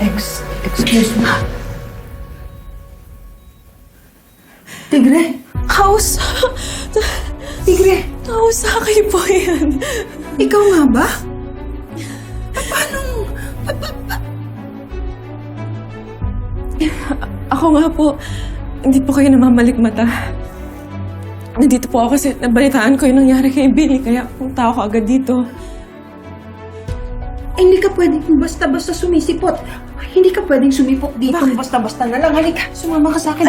Ex, excuse me. Tigre! House! Tigre! House, kayo po yan. Ikaw nga ba? Pa- Paano? pa- pa- pa- Ako nga po, hindi po kayo namamalikmata. Nandito po ako kasi nabalitaan ko yung nangyari kay Billy, kaya punta ako agad dito. Ay, hindi ka pwedeng basta-basta sumisipot. Ay, hindi ka pwedeng sumipot dito Bakit? basta-basta na lang. Halika, sumama ka sa akin.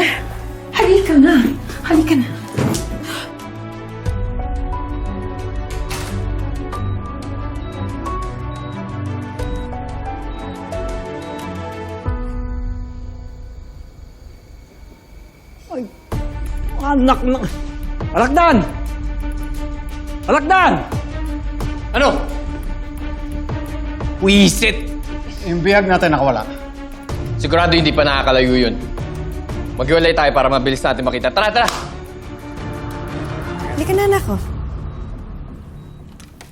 Halika na. Halika na. Anak na... Alakdan! Alakdan! Ano? Wisit! Yung bihag natin nakawala. Sigurado hindi pa nakakalayo yun. Maghiwalay tayo para mabilis natin makita. Tara, tara! Halika na, anak ko.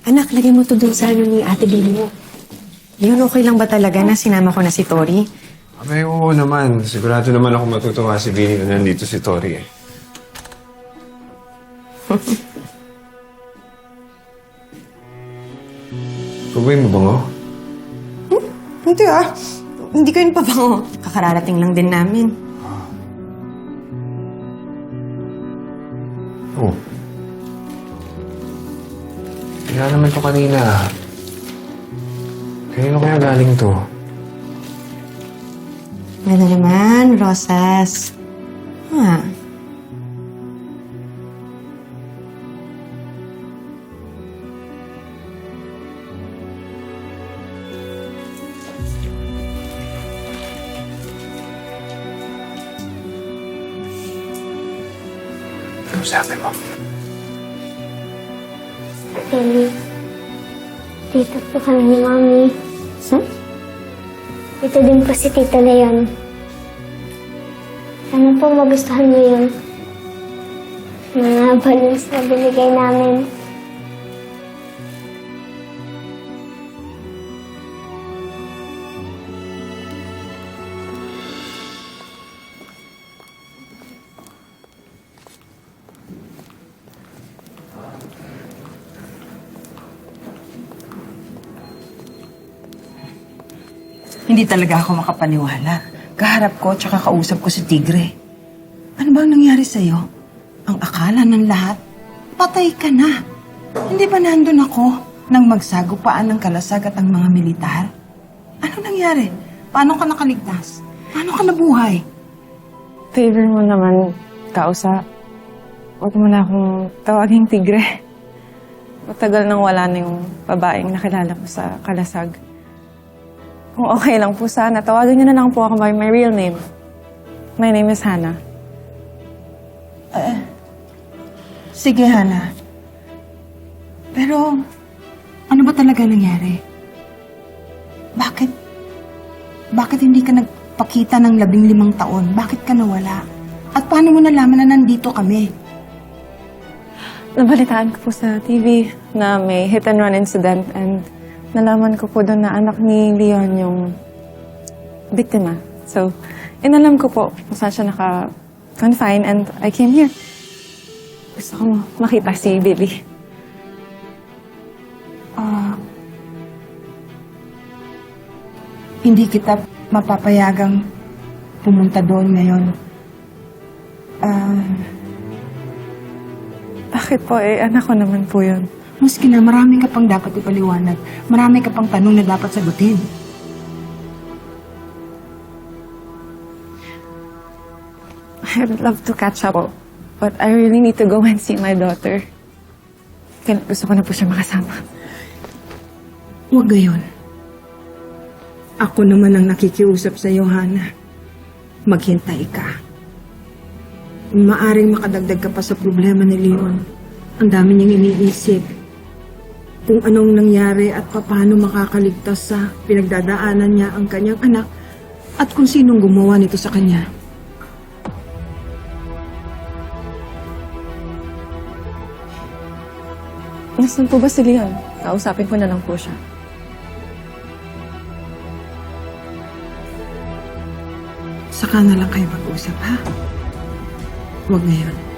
Anak, lagay mo to dun sa ano ni Ate Billy mo. Yun, okay lang ba talaga na sinama ko na si Tori? Abay, oo naman. Sigurado naman ako matutuwa si Vinny na nandito si Tori eh. Pabay mo bango? Hindi ah. Hindi ko yun pabango. Kakararating lang din namin. Oo. Kaya naman to kanina. Kanino kaya galing to? Ano naman, Rosas? Ha? Ano sabi mo? Kelly, dito po kami ni Mami. Hmm? Dito din po si Tita Leon. Sana po magustuhan niyo yun. Mga balloons na binigay namin. Hindi talaga ako makapaniwala. Kaharap ko tsaka kausap ko si Tigre. Ano bang nangyari sa'yo? Ang akala ng lahat, patay ka na. Hindi ba nandun ako nang magsagupaan ng kalasag at ang mga militar? Ano nangyari? Paano ka nakaligtas? Paano ka nabuhay? Favor mo naman, kausa. Huwag mo na akong tawaging tigre. Matagal nang wala na yung babaeng nakilala ko sa Kalasag. Kung okay lang po sana, tawagan niyo na lang po ako by my real name. My name is Hannah. Sige, Hana. Pero, ano ba talaga nangyari? Bakit? Bakit hindi ka nagpakita ng labing limang taon? Bakit ka nawala? At paano mo nalaman na nandito kami? Nabalitaan ko po sa TV na may hit and run incident and nalaman ko po doon na anak ni Leon yung biktima. So, inalam ko po kung saan siya naka-confine and I came here. Gusto ko makita si Billy. Ah, hindi kita mapapayagang pumunta doon ngayon. Ah, Bakit po? Eh, anak ko naman po yun. Maski na marami ka pang dapat ipaliwanag. Marami ka pang tanong na dapat sagutin. I'd love to catch up, but I really need to go and see my daughter. Kaya gusto ko na po siya makasama. Huwag gayon. Ako naman ang nakikiusap sa iyo, Hana. Maghintay ka. Maaring makadagdag ka pa sa problema ni Leon. Ang dami niyang iniisip. Kung anong nangyari at paano makakaligtas sa pinagdadaanan niya ang kanyang anak at kung sinong gumawa nito sa kanya. Nasaan po ba si Leon? Kausapin ko na lang po siya. Saka na lang kayo mag-usap, ha? Huwag ngayon.